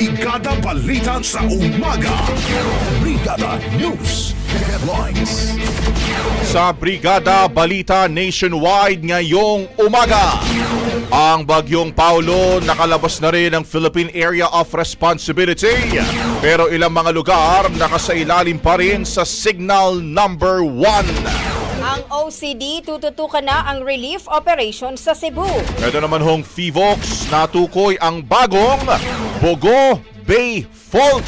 Brigada Balita sa umaga. Brigada News Headlines. Sa Brigada Balita Nationwide ngayong umaga. Ang bagyong Paulo nakalabas na rin ng Philippine Area of Responsibility. Pero ilang mga lugar nakasailalim pa rin sa Signal Number 1. OCD tututukan na ang relief operation sa Cebu. Ito naman hong FIVOX natukoy ang bagong Bogo Bay Fault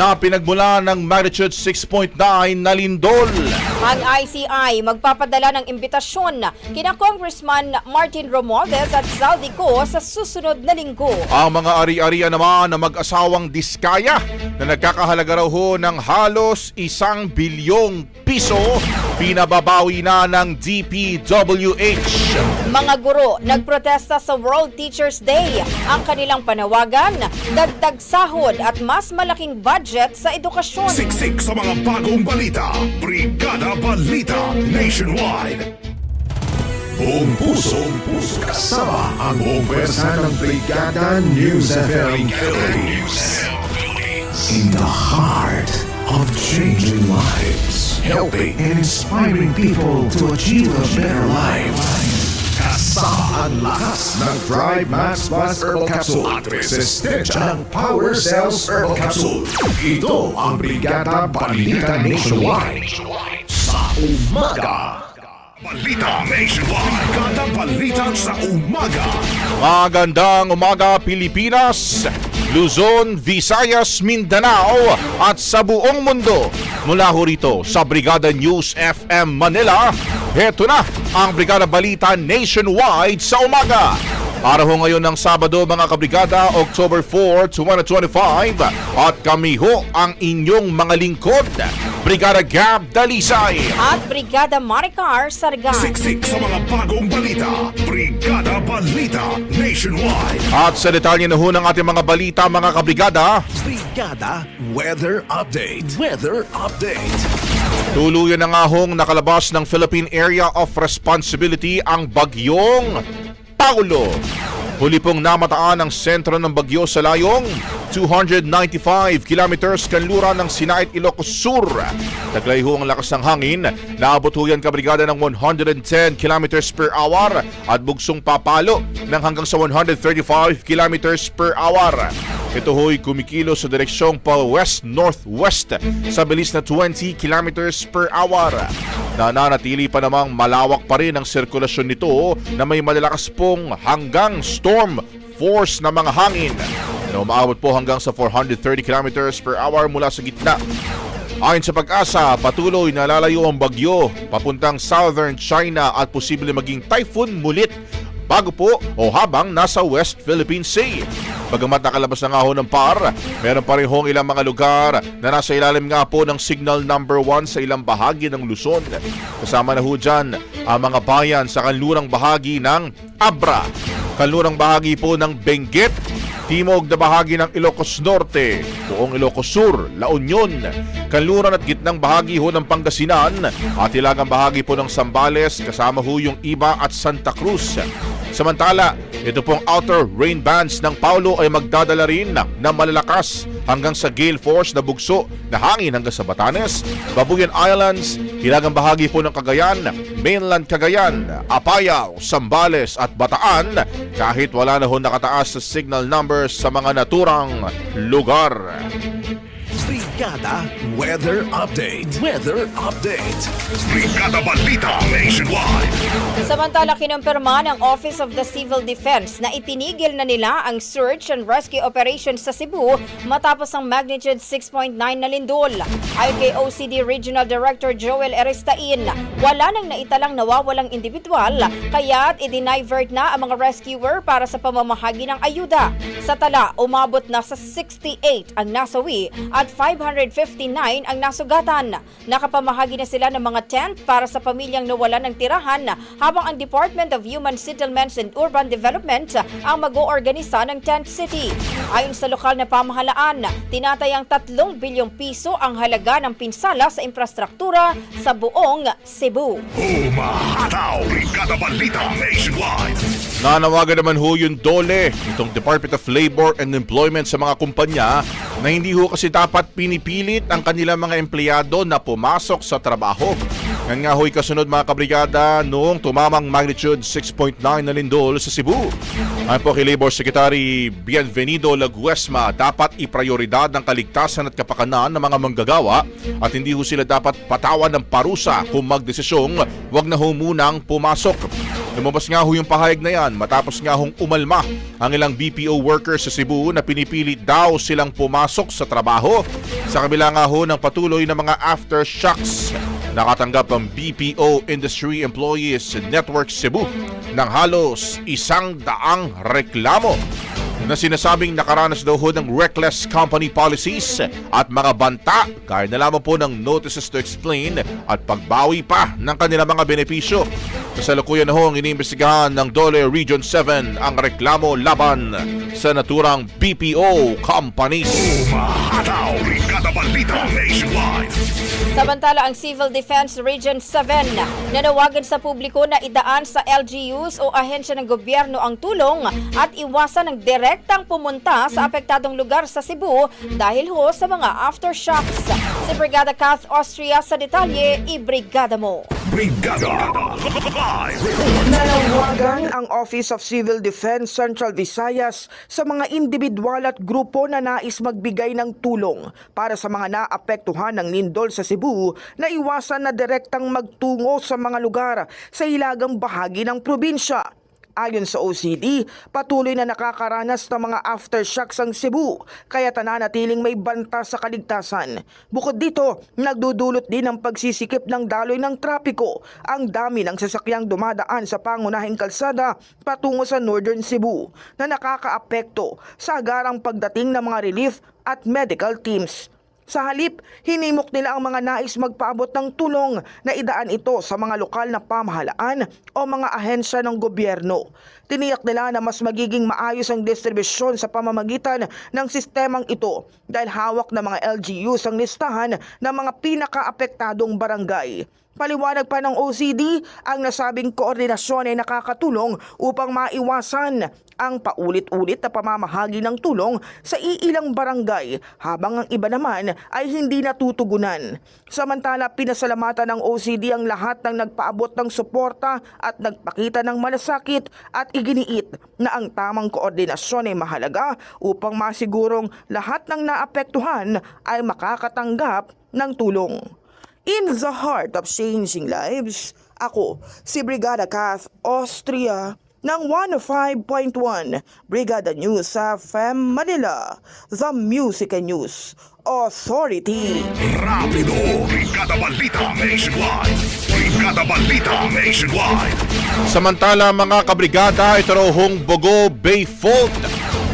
na pinagmula ng magnitude 6.9 na lindol. Ang ICI magpapadala ng imbitasyon kina Congressman Martin Romualdez at Zaldico sa susunod na linggo. Ang mga ari-arian naman na mag-asawang diskaya na nagkakahalaga raw ho ng halos isang bilyong piso pinababawi na ng DPWH. Mga guro nagprotesta sa World Teachers Day. Ang kanilang panawagan, dagdag sahod at mas malaking budget sa edukasyon. Siksik sa mga bagong balita. Brigada Balita Nationwide. Buong puso, puso kasama ang buong pwersa ng Brigada News FM Philippines. In the heart of changing lives, helping and inspiring people to achieve a better life. Kasama ang lakas ng Drive Max Plus Herbal Capsule at resistensya ng Power Cells Herbal Capsule. Ito ang Brigada Balita Nationwide sa umaga. Balita Nationwide. Brigada Balita sa umaga. Magandang umaga Pilipinas, Luzon, Visayas, Mindanao at sa buong mundo. Mula ho rito sa Brigada News FM Manila, heto na ang Brigada Balita Nationwide sa umaga. Araw ho ngayon ng Sabado mga kabrigada, October 4, 2025 at kami ho ang inyong mga lingkod, Brigada Gab Dalisay. At Brigada Maricar Sargan. Siksik sa mga bagong balita. Brigada Balita Nationwide. At sa detalye na ho ng ating mga balita mga kabrigada, Brigada Weather Update. Weather Update. Tuluyan na nga hong nakalabas ng Philippine Area of Responsibility ang bagyong Paulo. Huli pong namataan ang sentro ng bagyo sa layong 295 kilometers kanlura ng Sinait, Ilocos Sur. Taglay ho ang lakas ng hangin. Naabot ho yan kabrigada ng 110 kilometers per hour at bugsong papalo ng hanggang sa 135 kilometers per hour. Ito ho'y kumikilo sa direksyong pa west-northwest sa bilis na 20 kilometers per hour. Nananatili pa namang malawak pa rin ang sirkulasyon nito na may malalakas pong hanggang storm force na mga hangin na umaabot po hanggang sa 430 kilometers per hour mula sa gitna. Ayon sa pag-asa, patuloy na lalayo ang bagyo papuntang southern China at posible maging typhoon mulit bago po o habang nasa West Philippine Sea. Bagamat nakalabas na nga ho ng PAR, meron pa rin hong ilang mga lugar na nasa ilalim nga po ng signal number 1 sa ilang bahagi ng Luzon. Kasama na ho dyan ang mga bayan sa kanlurang bahagi ng Abra, kanlurang bahagi po ng Benguet, timog na bahagi ng Ilocos Norte, buong Ilocos Sur, La Union, kanluran at gitnang bahagi ho ng Pangasinan at ilagang bahagi po ng Sambales kasama ho yung Iba at Santa Cruz. Samantala, ito pong outer rain bands ng Paulo ay magdadala rin ng malalakas hanggang sa gale force na bugso na hangin hanggang sa Batanes, Babuyan Islands, hilagang bahagi po ng Cagayan, mainland Cagayan, Apayao, Sambales at Bataan kahit wala na ho nakataas sa signal numbers sa mga naturang lugar. Brigada Weather Update. Weather Update. Brigada Balita Nationwide. Samantala, kinumpirma ng Office of the Civil Defense na itinigil na nila ang search and rescue operation sa Cebu matapos ang magnitude 6.9 na lindol. Ayon kay OCD Regional Director Joel Eristain, wala nang naitalang nawawalang individual kaya't i-divert na ang mga rescuer para sa pamamahagi ng ayuda. Sa tala, umabot na sa 68 ang nasawi at 559 ang nasugatan. Nakapamahagi na sila ng mga tent para sa pamilyang nawalan ng tirahan habang ang Department of Human Settlements and Urban Development ang mag-oorganisa ng tent city. Ayon sa lokal na pamahalaan, tinatayang 3 bilyong piso ang halaga ng pinsala sa infrastruktura sa buong Cebu. Umahataw. Brigada Balita Nationwide. Nanawagan naman ho yung DOLE, itong Department of Labor and Employment sa mga kumpanya na hindi ho kasi dapat pinipilit ang kanilang mga empleyado na pumasok sa trabaho. Yan nga ho'y kasunod mga kabrigada noong tumamang magnitude 6.9 na lindol sa Cebu. Ayon po kay Labor Secretary Bienvenido Laguesma, dapat iprioridad ang kaligtasan at kapakanan ng mga manggagawa at hindi ho sila dapat patawan ng parusa kung magdesisyong wag na ho munang pumasok. Lumabas nga ho yung pahayag na yan matapos nga hong umalma ang ilang BPO workers sa Cebu na pinipilit daw silang pumasok sa trabaho sa kabila nga ho ng patuloy na mga aftershocks. Nakatanggap ang BPO Industry Employees Network Cebu ng halos isang daang reklamo na sinasabing nakaranas daw ho ng reckless company policies at mga banta gaya na lamang po ng notices to explain at pagbawi pa ng kanilang mga benepisyo. Kasalukuyan na ho ang iniimbestigahan ng Dole Region 7 ang reklamo laban sa naturang BPO companies. Umahataw. Nationwide. Samantala, ang Civil Defense Region 7 nanawagan sa publiko na idaan sa LGUs o ahensya ng gobyerno ang tulong at iwasan ng direktang pumunta sa apektadong lugar sa Cebu dahil ho sa mga aftershocks. Si Brigada Kath Austria sa detalye, i-brigada mo. Brigada. Nanawagan ang Office of Civil Defense Central Visayas sa mga individual at grupo na nais magbigay ng tulong para sa mga naapektuhan ng lindol sa Cebu na iwasan na direktang magtungo sa mga lugar sa hilagang bahagi ng probinsya. Ayon sa OCD, patuloy na nakakaranas ng mga aftershocks ang Cebu, kaya nananatiling may banta sa kaligtasan. Bukod dito, nagdudulot din ang pagsisikip ng daloy ng trapiko, ang dami ng sasakyang dumadaan sa pangunahing kalsada patungo sa Northern Cebu na nakakaapekto sa agarang pagdating ng mga relief at medical teams. Sa halip, hinimok nila ang mga nais magpaabot ng tulong na idaan ito sa mga lokal na pamahalaan o mga ahensya ng gobyerno. Tiniyak nila na mas magiging maayos ang distribusyon sa pamamagitan ng sistemang ito dahil hawak ng mga LGUs ang listahan ng mga pinakaapektadong barangay. Paliwanag pa ng OCD, ang nasabing koordinasyon ay nakakatulong upang maiwasan ang paulit-ulit na pamamahagi ng tulong sa iilang barangay habang ang iba naman ay hindi natutugunan. Samantala, pinasalamatan ng OCD ang lahat ng nagpaabot ng suporta at nagpakita ng malasakit at iginiit na ang tamang koordinasyon ay mahalaga upang masigurong lahat ng naapektuhan ay makakatanggap ng tulong. In the heart of changing lives, ako si Brigada Kath Austria ng 105.1 Brigada News sa FM Manila, The Music and News Authority. Rapido! Brigada Balita Nationwide! Brigada Balita Nationwide! Samantala mga kabrigada, ito raw hong Bogo Bay Fault.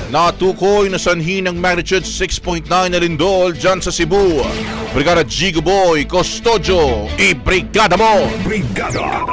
Natukoy na sanhi ng magnitude 6.9 na lindol dyan sa Cebu. Brigada Gigo Boy Custodio, i-brigada mo! Brigada!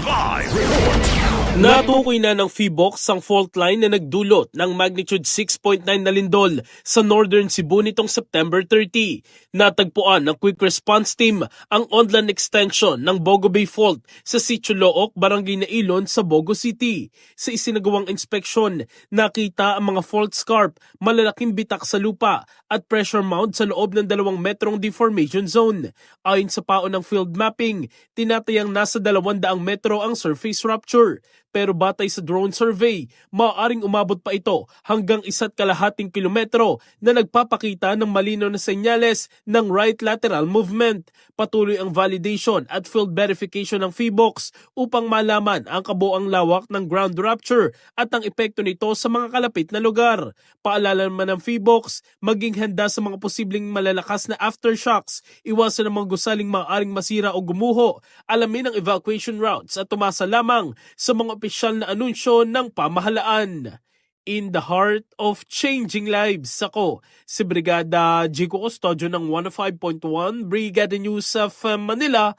Live report! Natukoy na ng PHIVOX ang fault line na nagdulot ng magnitude 6.9 na lindol sa northern Cebu nitong September 30. Natagpuan ng Quick Response Team ang online extension ng Bogo Bay Fault sa Sitio Look, Barangay Nailon sa Bogo City. Sa isinagawang inspeksyon, nakita ang mga fault scarp, malalaking bitak sa lupa at pressure mound sa loob ng dalawang metrong deformation zone. Ayon sa paon ng field mapping, tinatayang nasa 200 metro ang surface rupture pero batay sa drone survey, maaaring umabot pa ito hanggang isa't kalahating kilometro na nagpapakita ng malinaw na senyales ng right lateral movement. Patuloy ang validation at field verification ng PHIVOX upang malaman ang kabuang lawak ng ground rupture at ang epekto nito sa mga kalapit na lugar. Paalala naman ng PHIVOX, maging handa sa mga posibleng malalakas na aftershocks, iwasan ang mga gusaling maaaring masira o gumuho, alamin ang evacuation routes at tumasa lamang sa mga opisyal na anunsyo ng pamahalaan. In the heart of changing lives, ako si Brigada Jico Custodio ng 105.1 Brigada News of uh, Manila,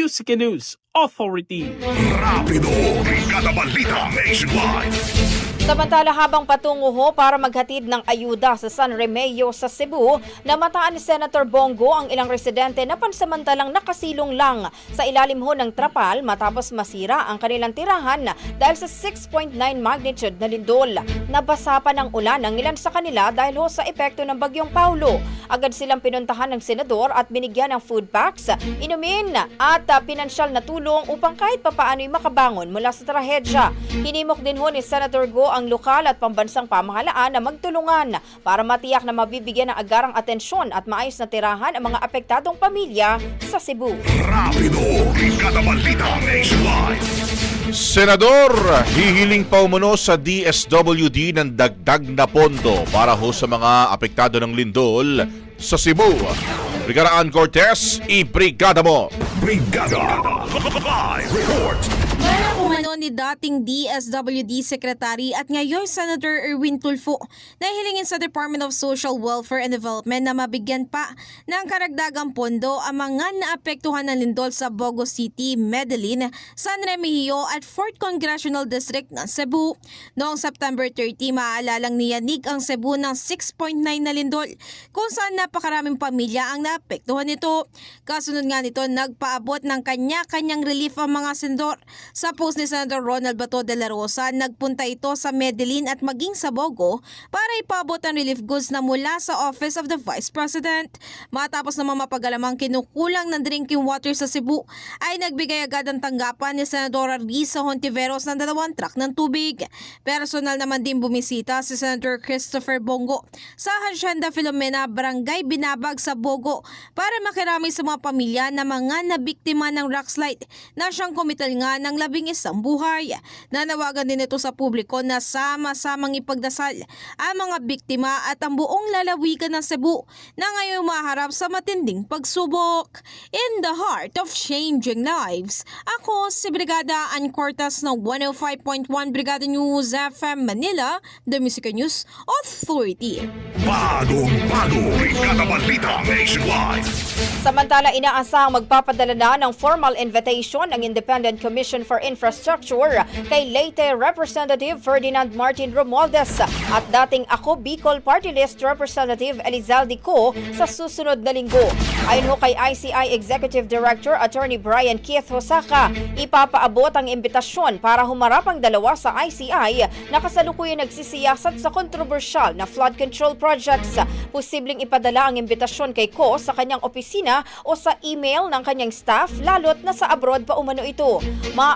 Music News Authority. Rapido! Brigada Balita Nationwide! Samantala habang patungo ho para maghatid ng ayuda sa San Remeo sa Cebu, namataan ni Senator Bongo ang ilang residente na pansamantalang nakasilong lang sa ilalim ho ng trapal matapos masira ang kanilang tirahan dahil sa 6.9 magnitude na lindol. Nabasa pa ng ulan ang ilan sa kanila dahil ho sa epekto ng bagyong Paulo. Agad silang pinuntahan ng senador at binigyan ng food packs, inumin at uh, pinansyal na tulong upang kahit papaano'y makabangon mula sa trahedya. Hinimok din ho ni Senator Go ang lokal at pambansang pamahalaan na magtulungan para matiyak na mabibigyan ng agarang atensyon at maayos na tirahan ang mga apektadong pamilya sa Cebu. Rapido! Brigada Balita Nationwide! Senador, hihiling pa umuno sa DSWD ng dagdag na pondo para ho sa mga apektado ng lindol sa Cebu. Brigada Ann Cortez, i-brigada mo! Brigada! Live report! Umano ni dating DSWD Secretary at ngayon Senator Erwin Tulfo na hilingin sa Department of Social Welfare and Development na mabigyan pa ng karagdagang pondo ang mga naapektuhan ng lindol sa Bogo City, Medellin, San Remigio at 4th Congressional District ng Cebu. Noong September 30, maalalang niyanig ang Cebu ng 6.9 na lindol kung saan napakaraming pamilya ang naapektuhan nito. Kasunod nga nito, nagpaabot ng kanya-kanyang relief ang mga sendor. Sa post ni Senator Ronald Bato de la Rosa, nagpunta ito sa Medellin at maging sa Bogo para ipabot ang relief goods na mula sa Office of the Vice President. Matapos naman mapagalamang kinukulang ng drinking water sa Cebu, ay nagbigay agad ang tanggapan ni Senadora Risa Hontiveros ng dalawang truck ng tubig. Personal naman din bumisita si Senator Christopher Bongo sa Hacienda Filomena, Barangay Binabag sa Bogo para makirami sa mga pamilya na mga nabiktima ng rockslide na siyang kumital nga ng labing isang buhay. Nanawagan din ito sa publiko na sama-samang ipagdasal ang mga biktima at ang buong lalawigan ng Cebu na ngayon maharap sa matinding pagsubok. In the heart of changing lives, ako si Brigada Ann Cortas ng 105.1 Brigada News FM Manila, The Music News Authority. Bagong bago! Brigada Balita Nationwide! Samantala, inaasahang magpapadala na ng formal invitation ng Independent Commission for Infrastructure kay Leyte Representative Ferdinand Martin Romualdez at dating Ako Bicol Party List Representative Elizalde Co sa susunod na linggo. Ayon ho kay ICI Executive Director Attorney Brian Keith Hosaka, ipapaabot ang imbitasyon para humarap ang dalawa sa ICI na kasalukuyan nagsisiyasat sa kontrobersyal na flood control projects. Posibleng ipadala ang imbitasyon kay Ko sa kanyang opisina o sa email ng kanyang staff lalo't na sa abroad pa umano ito.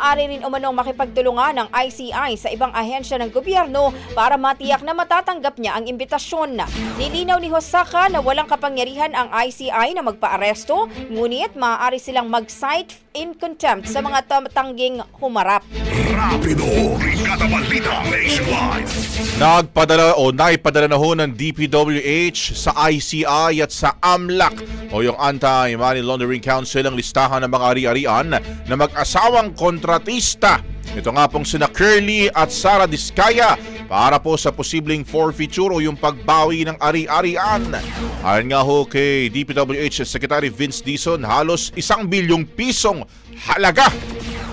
Maaari rin umanong makipagtulungan ng ICI sa ibang ahensya ng gobyerno para matiyak na matatanggap niya ang imbitasyon. Nilinaw ni Hosaka na walang kapangyarihan ang ICI na magpaaresto, ngunit maaari silang mag-cite in contempt sa mga tatangging humarap. Rapido. Nagpadala o naipadala na ho ng DPWH sa ICI at sa AMLAC o yung Anti-Money Laundering Council ang listahan ng mga ari-arian na mag-asawang kontratista. Ito nga pong sina Curly at Sara Diskaya para po sa posibleng forfeiture o yung pagbawi ng ari-arian. Ayon nga ho kay DPWH Secretary Vince Dizon, halos isang bilyong pisong halaga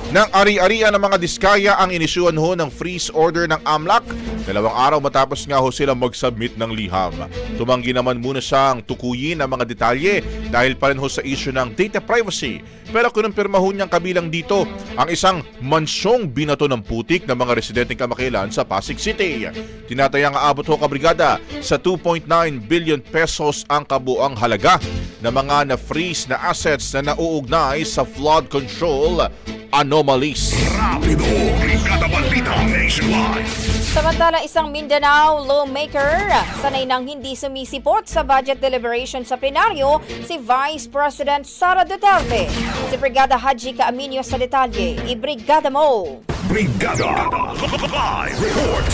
ng ari-arian ng mga diskaya ang inisyuan ho ng freeze order ng AMLAC dalawang araw matapos nga ho sila mag-submit ng liham. Tumanggi naman muna siyang tukuyin ang mga detalye dahil pa rin ho sa issue ng data privacy. Pero kinumpirma ho niyang kabilang dito ang isang mansyong binato ng putik ng mga residenteng kamakailan sa Pasig City. Tinatayang aabot ho kabrigada sa 2.9 billion pesos ang kabuang halaga ng mga na-freeze na assets na nauugnay sa flood control anomalies. Rapido, Brigada Balita Nationwide. Samantala, isang Mindanao lawmaker sanay nang hindi sumisipot sa budget deliberation sa plenaryo si Vice President Sara Duterte. Si Brigada Haji Kaaminyo sa detalye. Ibrigada mo! Brigada Live Report.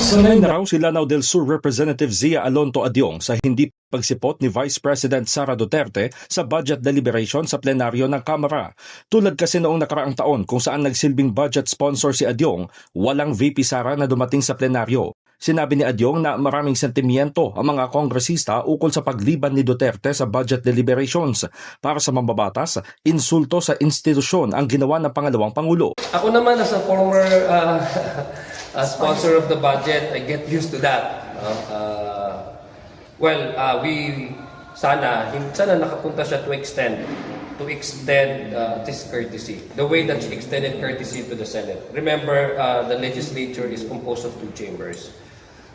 Sanay na raw si Lanao del Sur Representative Zia Alonto Adyong sa hindi pagsipot ni Vice President Sara Duterte sa budget deliberation sa plenaryo ng Kamara. Tulad kasi noong nakaraang taon kung saan nagsilbing budget sponsor si Adyong, walang VP Sara na dumating sa plenaryo. Sinabi ni Adyong na maraming sentimiento ang mga kongresista ukol sa pagliban ni Duterte sa budget deliberations. Para sa mambabatas, insulto sa institusyon ang ginawa ng pangalawang pangulo. Ako naman as a former uh, uh, sponsor of the budget, I get used to that. no? Uh, well, uh, we sana sana nakapunta siya to extend to extend uh, this courtesy the way that she extended courtesy to the Senate. Remember, uh, the legislature is composed of two chambers.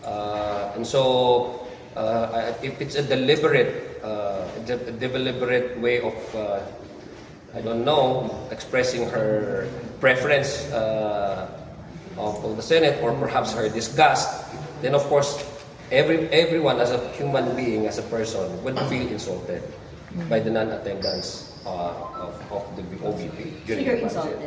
Uh, and so, uh, if it's a deliberate, uh, deliberate way of uh, I don't know, expressing her preference uh, of the Senate or perhaps her disgust, then of course, every everyone as a human being, as a person, would feel insulted by the non-attendance uh, of, of the OVP during the budget.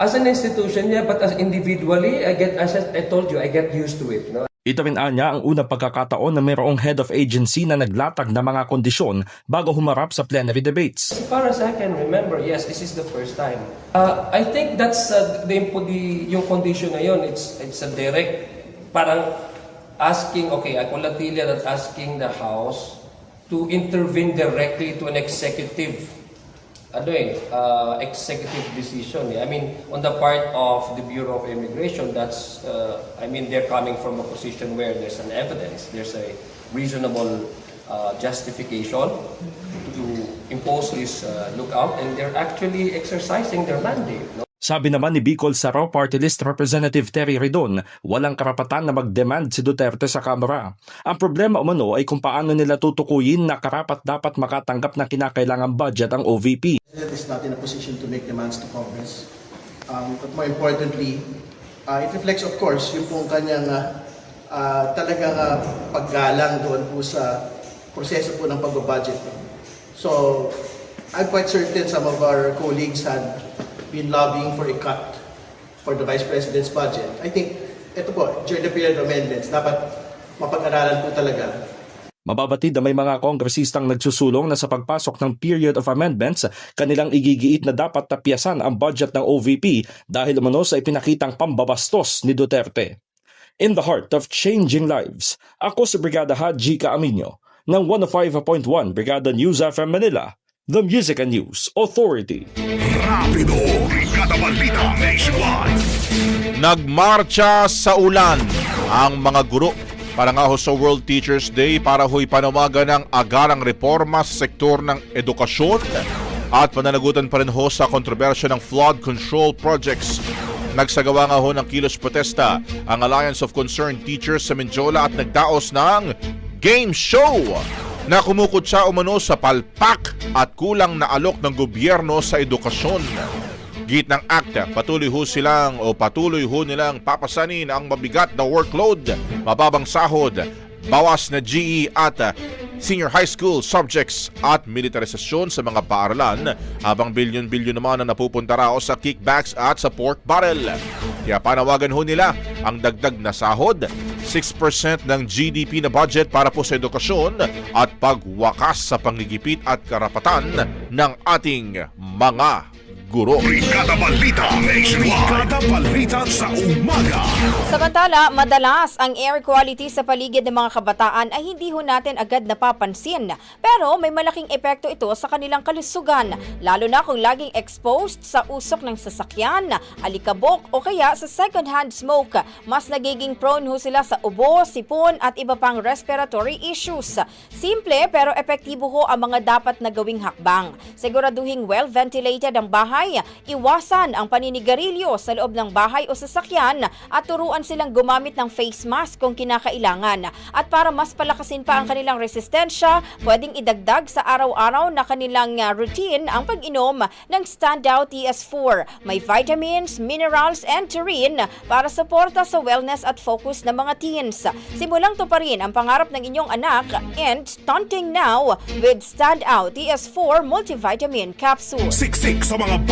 As an institution, yeah, but as individually, I get, as I told you, I get used to it. No? Ito rin anya ang unang pagkakataon na mayroong head of agency na naglatag ng mga kondisyon bago humarap sa plenary debates. As far as I can remember, yes, this is the first time. Uh, I think that's uh, the, the yung condition na yun, it's it's a direct parang asking, okay, ako Latilla that asking the House to intervene directly to an executive ano eh, uh, executive decision. Eh. I mean, on the part of the Bureau of Immigration, that's, uh, I mean, they're coming from a position where there's an evidence, there's a reasonable uh, justification to impose this uh, lookout, and they're actually exercising their mandate. No? Sabi naman ni Bicol Saro Party List Representative Terry Redon, walang karapatan na mag-demand si Duterte sa Kamara. Ang problema umano ay kung paano nila tutukuyin na karapat dapat makatanggap ng kinakailangang budget ang OVP. Senate is not in a position to make demands to Congress. Um, but more importantly, uh, it reflects of course yung pong kanyang uh, uh, talagang uh, paggalang doon po sa proseso po ng pag-budget. So, I'm quite certain some of our colleagues had been lobbying for a cut for the Vice President's budget. I think, ito po, during the period of amendments, dapat mapag-aralan po talaga Mababatid na may mga kongresistang nagsusulong na sa pagpasok ng period of amendments, kanilang igigiit na dapat tapyasan ang budget ng OVP dahil umano sa ipinakitang pambabastos ni Duterte. In the heart of changing lives, ako si Brigada Haji Kaaminyo ng 105.1 Brigada News FM Manila, the Music and News Authority. Rapido. Brigada Balita Nationwide. Nagmarcha sa ulan ang mga guro para nga ho sa World Teachers Day para ho'y panawagan ng agarang reforma sa sektor ng edukasyon at pananagutan pa rin ho sa kontrobersya ng flood control projects. Nagsagawa nga ho ng kilos protesta ang Alliance of Concerned Teachers sa Menjola at nagdaos ng game show na kumukutsa umano sa palpak at kulang na alok ng gobyerno sa edukasyon. Git ng ACTA, patuloy ho silang o patuloy ho nilang papasanin ang mabigat na workload, mababang sahod, bawas na GE at uh, senior high school subjects at militarisasyon sa mga paaralan habang bilyon-bilyon naman ang napupunta raw sa kickbacks at sa pork barrel. Kaya panawagan ho nila ang dagdag na sahod, 6% ng GDP na budget para po sa edukasyon at pagwakas sa pangigipit at karapatan ng ating mga guro. Brigada Balita Nationwide. Brigada Balita sa umaga. Samantala, madalas ang air quality sa paligid ng mga kabataan ay hindi ho natin agad napapansin. Pero may malaking epekto ito sa kanilang kalusugan, lalo na kung laging exposed sa usok ng sasakyan, alikabok o kaya sa second-hand smoke. Mas nagiging prone ho sila sa ubo, sipon at iba pang respiratory issues. Simple pero epektibo ho ang mga dapat na gawing hakbang. Siguraduhing well-ventilated ang bahay, iwasan ang paninigarilyo sa loob ng bahay o sasakyan at turuan silang gumamit ng face mask kung kinakailangan. At para mas palakasin pa ang kanilang resistensya, pwedeng idagdag sa araw-araw na kanilang uh, routine ang pag-inom ng Standout TS4. May vitamins, minerals, and taurine para suporta sa wellness at focus ng mga teens. Simulang to pa rin ang pangarap ng inyong anak and stunting now with Standout TS4 multivitamin capsule. Siksik sa mga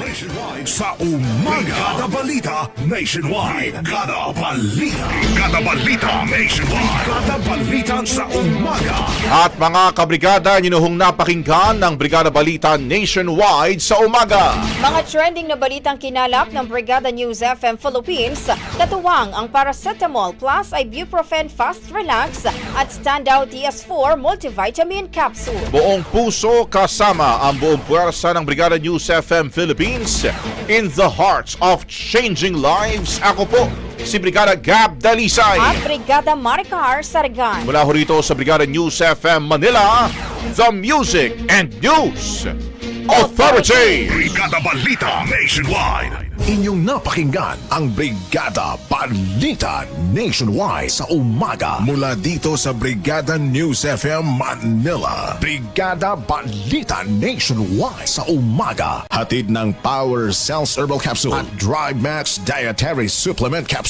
Nationwide sa umaga. Brigada Balita Nationwide. Brigada Balita. Brigada Balita Nationwide. Brigada Balita sa umaga. At mga kabrigada, ninuhong napakinggan ng Brigada Balita Nationwide sa umaga. Mga trending na balitang kinalap ng Brigada News FM Philippines, katuwang ang paracetamol plus ibuprofen fast relax at standout DS4 multivitamin capsule. Buong puso kasama ang buong puwersa ng Brigada News FM Philippines in the hearts of changing lives. Ako po, si Brigada Gab Dalisay. At Brigada Maricar Sargan. Mula ho rito sa Brigada News FM Manila, the Music and News Authority. Brigada Balita Nationwide. Inyong napakinggan ang Brigada Balita Nationwide sa umaga mula dito sa Brigada News FM Manila. Brigada Balita Nationwide sa umaga. Hatid ng Power Cells Herbal Capsule at Drive Max Dietary Supplement Capsule.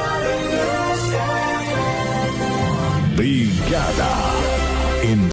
Brigada. In